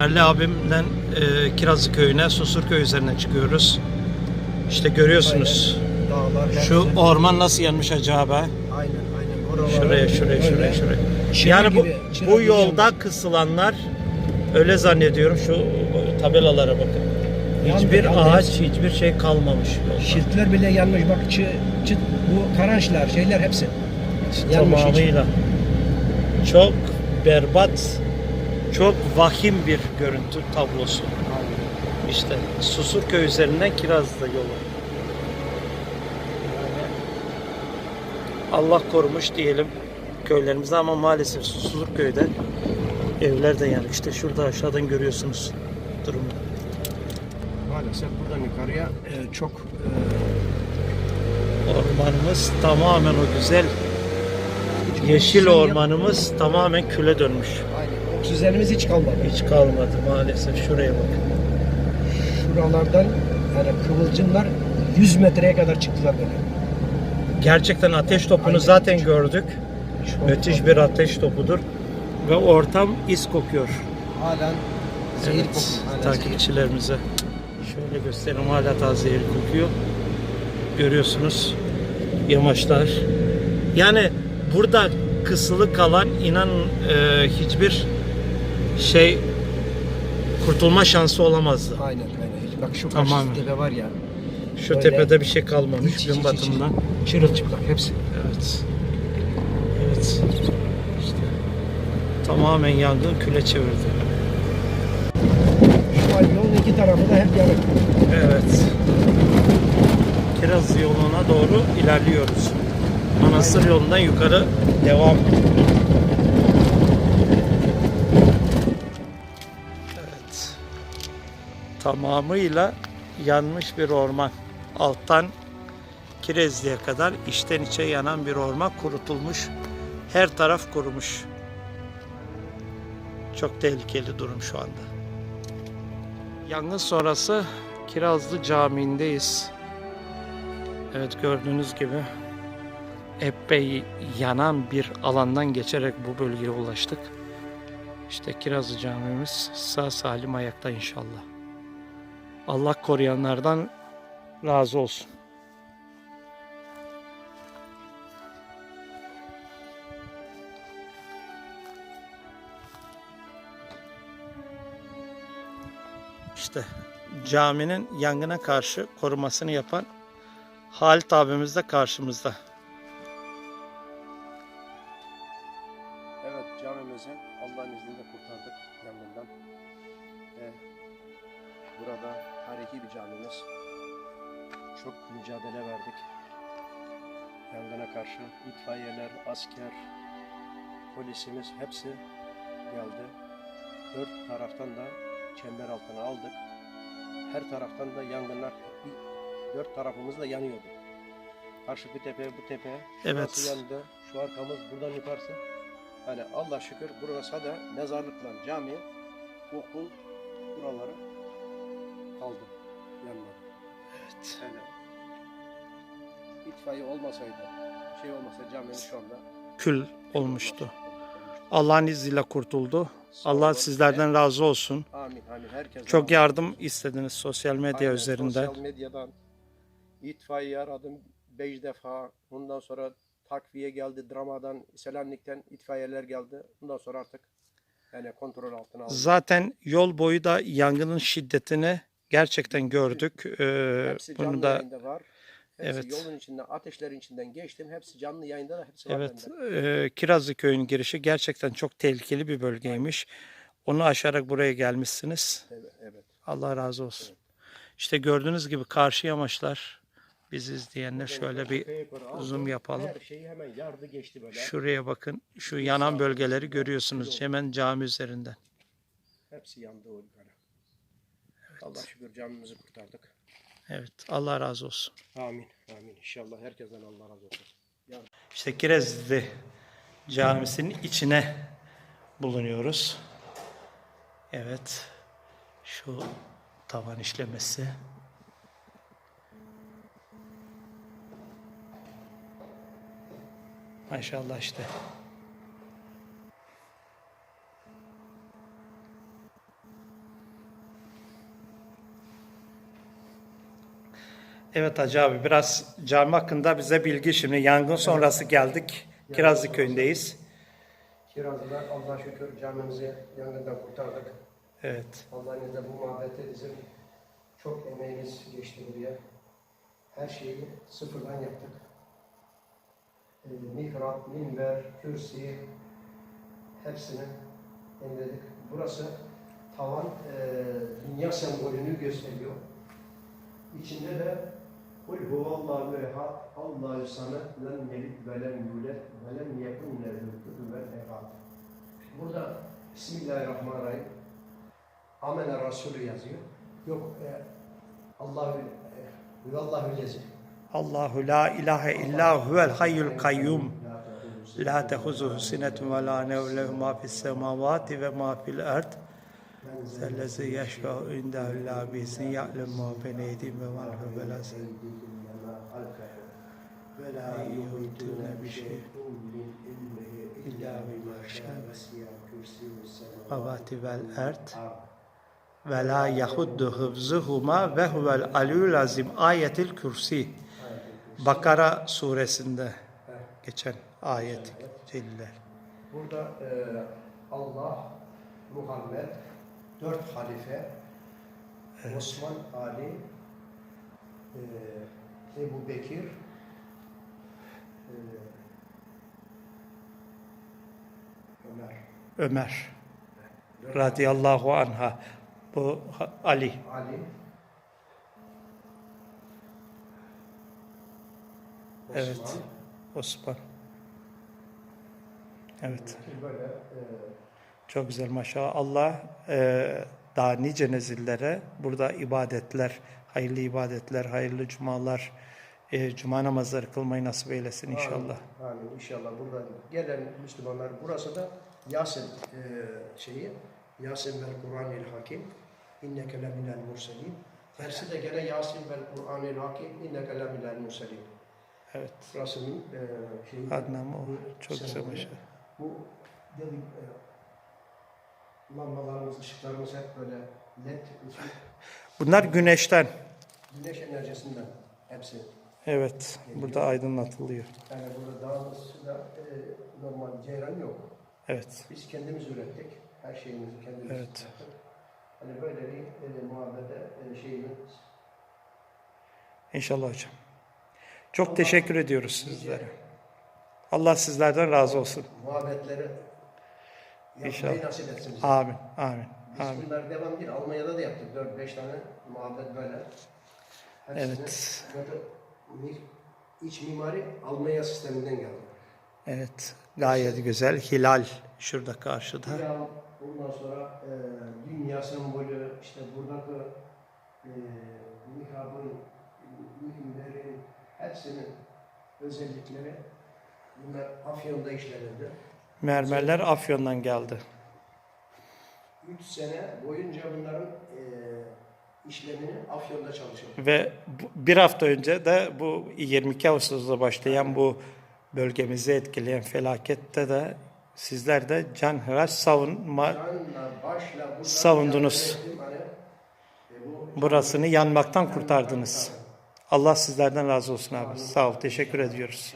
Ali abimle e, Kirazlı köyüne, Susurköy üzerine çıkıyoruz. İşte görüyorsunuz. Dağlar. Şu orman nasıl yanmış acaba? Aynen aynen. Oraları Şuraya, şuraya, şuraya, şuraya. Yani bu, gibi, çıra bu gibi yolda kısılanlar öyle zannediyorum şu tabelalara bakın. Yandı, Hiçbir yandı ağaç, hepsi. hiçbir şey kalmamış yolda. Şiltler bile yanmış bak çı, çı, bu karançlar şeyler hepsi. yanmış hiç. Tamamıyla. Çok berbat, çok vahim bir görüntü tablosu. İşte Susurköy üzerinden Kirazlı yolu. Yani Allah korumuş diyelim köylerimizi ama maalesef Susurköy'de evler de yanık. İşte şurada aşağıdan görüyorsunuz durumu. Maalesef buradan yukarıya e, çok e, Ormanımız tamamen o güzel yeşil ormanımız tamamen küle dönmüş. Oksijenimiz hiç kalmadı. Hiç kalmadı maalesef. Şuraya bakın. Şuralardan yani kıvılcımlar 100 metreye kadar çıktılar böyle. Gerçekten ateş topunu Aynen. zaten gördük. Çok Müthiş bir ateş topudur. Ve ortam is kokuyor. Halen zehir Evet, kokuyor. Zehir. takipçilerimize. Şöyle göstereyim hala daha zehir kokuyor. Görüyorsunuz yamaçlar. Yani burada kısılı kalan inan e, hiçbir şey kurtulma şansı olamazdı. Aynen aynen. Bak şu karşı Tamamen. tepe var ya. Şu Böyle tepede bir şey kalmamış hiç, gün hiç, hiç. batımından. Çırılçıplak hepsi. Evet. Evet. İşte tamamen yangın küle çevirdi. Şu an yolun iki tarafı da hep yanık. Evet. Kiraz yoluna doğru ilerliyoruz. Manastır yolundan yukarı devam. Evet. Tamamıyla yanmış bir orman. Alttan Kirezli'ye kadar içten içe yanan bir orman kurutulmuş. Her taraf kurumuş. Çok tehlikeli durum şu anda. Yangın sonrası Kirazlı Camii'ndeyiz. Evet gördüğünüz gibi epey yanan bir alandan geçerek bu bölgeye ulaştık. İşte Kirazlı Camimiz sağ salim ayakta inşallah. Allah koruyanlardan razı olsun. İşte caminin yangına karşı korumasını yapan Halit abimiz de karşımızda. Mücadele verdik. Yangına karşı itfaiyeler, asker, polisimiz hepsi geldi. Dört taraftan da çember altına aldık. Her taraftan da yangınlar dört tarafımız da yanıyordu. Karşı bir tepe, bu tepe, Evet. yandı, şu arkamız buradan yukarısı. Hani Allah şükür burası da mezarlıklar, cami, okul buraları kaldı yanmadı. Evet. Yani itfaiye olmasaydı, şey olmasa caminin şu anda Kül olmuştu. olmuştu. Allah'ın izniyle kurtuldu. Allah sizlerden razı olsun. Amin amin herkes. Çok yardım istediniz sosyal medya Aynen, üzerinden. Sosyal medyadan itfaiye aradım 5 defa. Ondan sonra takviye geldi dramadan, Selanik'ten itfaiyeler geldi. Ondan sonra artık yani kontrol altına aldık. Zaten yol boyu da yangının şiddetini gerçekten gördük. Ee, Hepsi canlı bunu da yayında var. Hepsi Evet. yolun içinden, ateşlerin içinden geçtim. Hepsi canlı yayında da hepsi var Evet, bende. e, Kirazlı Köyü'nün girişi gerçekten çok tehlikeli bir bölgeymiş. Onu aşarak buraya gelmişsiniz. Evet, evet. Allah razı olsun. İşte gördüğünüz gibi karşı yamaçlar biz izleyenler şöyle bir zoom yapalım. Her şeyi hemen yardı geçti böyle. şuraya bakın. Şu yanan bölgeleri görüyorsunuz hemen cami üzerinden. Hepsi yandı o yukarı. Allah şükür camimizi kurtardık. Evet, Allah razı olsun. Amin. Amin. İnşallah herkesten Allah razı olsun. İşte Kirezli Camisi'nin içine bulunuyoruz. Evet. Şu tavan işlemesi. Maşallah işte. Evet Hacı abi biraz cami hakkında bize bilgi şimdi yangın sonrası geldik. Kirazlı köyündeyiz. Kirazlı'da Allah'a şükür camimizi yangından kurtardık. Evet. Allah'ın izniyle bu muhabbete bizim çok emeğimiz geçti buraya. Her şeyi sıfırdan yaptık. E, mihrap, minber, kürsi hepsini yeniledik. Burası tavan e, dünya sembolünü gösteriyor. İçinde de Kul huvallahu ehad, Allahu samet, lem yelid ve lem yulad ve lem yekun lehu kufuven ehad. Burada Bismillahirrahmanirrahim. Amene Resulü yazıyor. Yok e, Allahü e, lezi. Allahu la ilahe illa huvel hayyul kayyum. La tehuzuhu sinetun ve la nevm lehu ma fis semavati ve ma fil ard. Sellezi yeşfe'u indehu illa bi'izni ya'lem ma beyne eydihim ve ma halfehum ve la ve la yuhitune bi şey illa bima şâ Avati vel erd ve la yahuddu hıfzuhuma ve huvel aliyyul azim ayetil kürsi. Bakara suresinde geçen ayet celile. Burada e, Allah, Muhammed, dört halife, Osman, Ali, e, Ebu Bekir, e, Ömer, Ömer dört radıyallahu anha. Bu Ali. Ali, Evet. Osman, Osman. Evet. Böyle e, Çok güzel maşallah. Allah e, daha nice nezillere burada ibadetler, hayırlı ibadetler, hayırlı cumalar, e, cuma namazları kılmayı nasip eylesin inşallah. Amin. Amin. İnşallah burada gelen Müslümanlar burası da Yasin e, şeyi Yasin vel Kur'anil Hakim inneke leminel murselin. Tersi de gene Yasin vel Kur'anil Hakim inneke leminel murselin. Evet. Burasının e, şeyi Adnam o. Çok güzel maşallah. Bu dedim e, lambalarımız, ışıklarımız hep böyle led Bunlar güneşten. güneş enerjisinden hepsi. Evet. Burada aydınlatılıyor. Yani burada dağımız da e, normal ceyran yok. Evet. Biz kendimiz ürettik. Her şeyimizi kendimiz Evet. yaptık. Hani böyle bir e, muhabbete e, şeyimiz İnşallah hocam. Çok teşekkür ediyoruz sizlere. Allah sizlerden razı olsun. muhabbetleri İnşallah. nasip etsin bize. Amin. Amin. Biz Amin. bunlar devam değil. Almanya'da da yaptık. 4-5 tane muhabbet böyle. Hepsini Evet. Zaten mi- iç mimari Almanya sisteminden geldi. Evet. Gayet güzel. Hilal şurada karşıda. Ya ondan sonra e, dünya sembolü, işte buradaki e, mihrabın, mühimlerin hepsinin özellikleri bunlar Afyon'da işlenildi. Mermerler Afyon'dan geldi. 3 sene boyunca bunların e, işlemini Afyon'da çalışıldı. Ve bir hafta önce de bu 22 Ağustos'ta başlayan bu bölgemizi etkileyen felakette de sizler de canhıraş savunma başla Savundunuz. Hani, e, bu burasını yanmaktan kurtardınız. Allah sizlerden razı olsun abi. Sağ ol. Teşekkür ediyoruz.